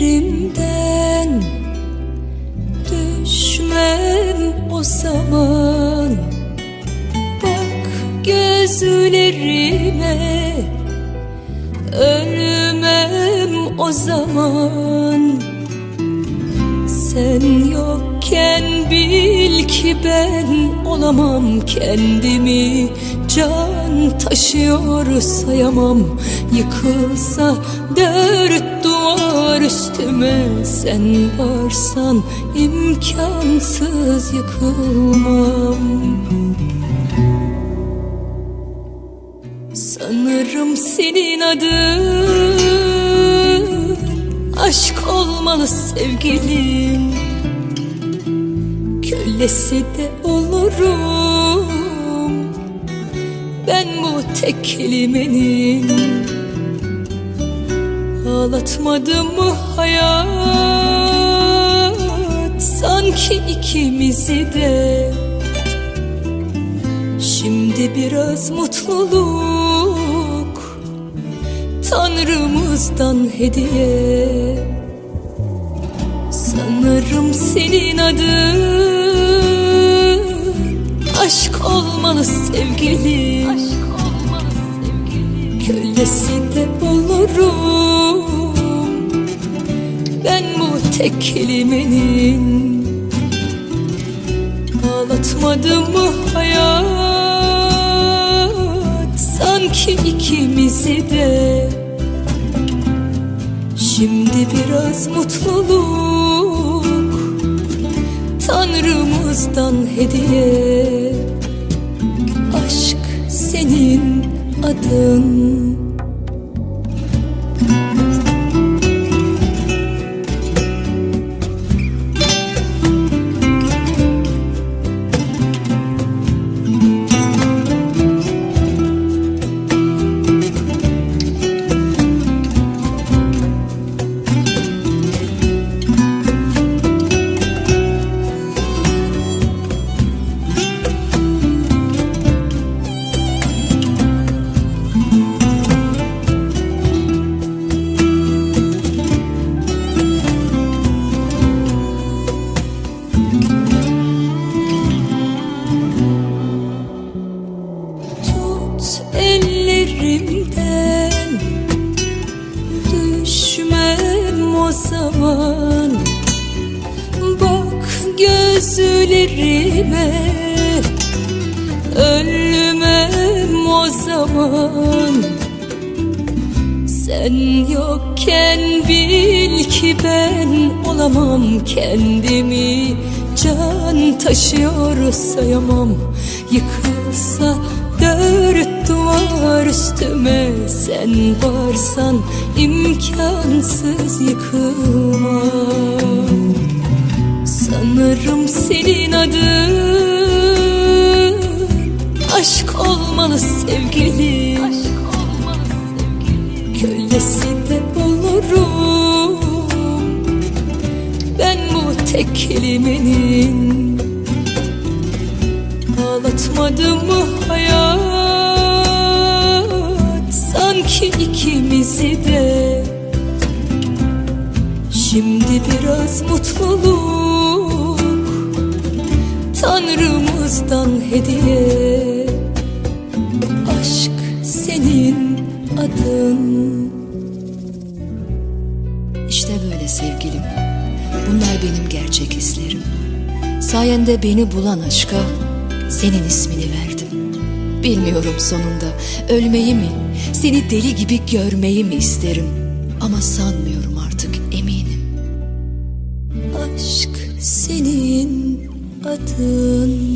Ellerimden Düşmem o zaman. Bak gözlerime Ölmem o zaman. Sen yokken bil ki ben olamam kendimi. Can taşıyor sayamam. Yıkılsa dört duvar üstüme Sen varsan imkansız yıkılmam. Sanırım senin adın Aşk olmalı sevgilim Kölesi de olurum. Ben bu tek kelimenin Ağlatmadı mı hayat. Sanki ikimizi de Şimdi biraz mutluluk Tanrımızdan hediye. Sanırım senin adın Aşk olmalı sevgilim. Kölesi de olurum Ben bu tek kelimenin. Ağlatmadı mı hayat Sanki ikimizi de. Şimdi biraz mutluluk Tanrımızdan hediye adın zaman. Bak gözlerime Ölmem o zaman. Sen yokken bil ki ben olamam kendimi Can taşıyor sayamam. Yıkılsa dört duvar üstüme Sen varsan imkansız yıkılmam adın Aşk olmalı sevgilim. Kölesi de olurum Ben bu tek kelimenin Ağlatmadı mı hayat? Sanki ikimizi de. Şimdi biraz mutluluk Tanrımızdan hediye Aşk senin adın İşte böyle sevgilim. Bunlar benim gerçek hislerim. Sayende beni bulan aşka senin ismini verdim. Bilmiyorum sonunda ölmeyi mi, seni deli gibi görmeyi mi isterim. Ama sanmıyorum artık eminim. Aşk senin adın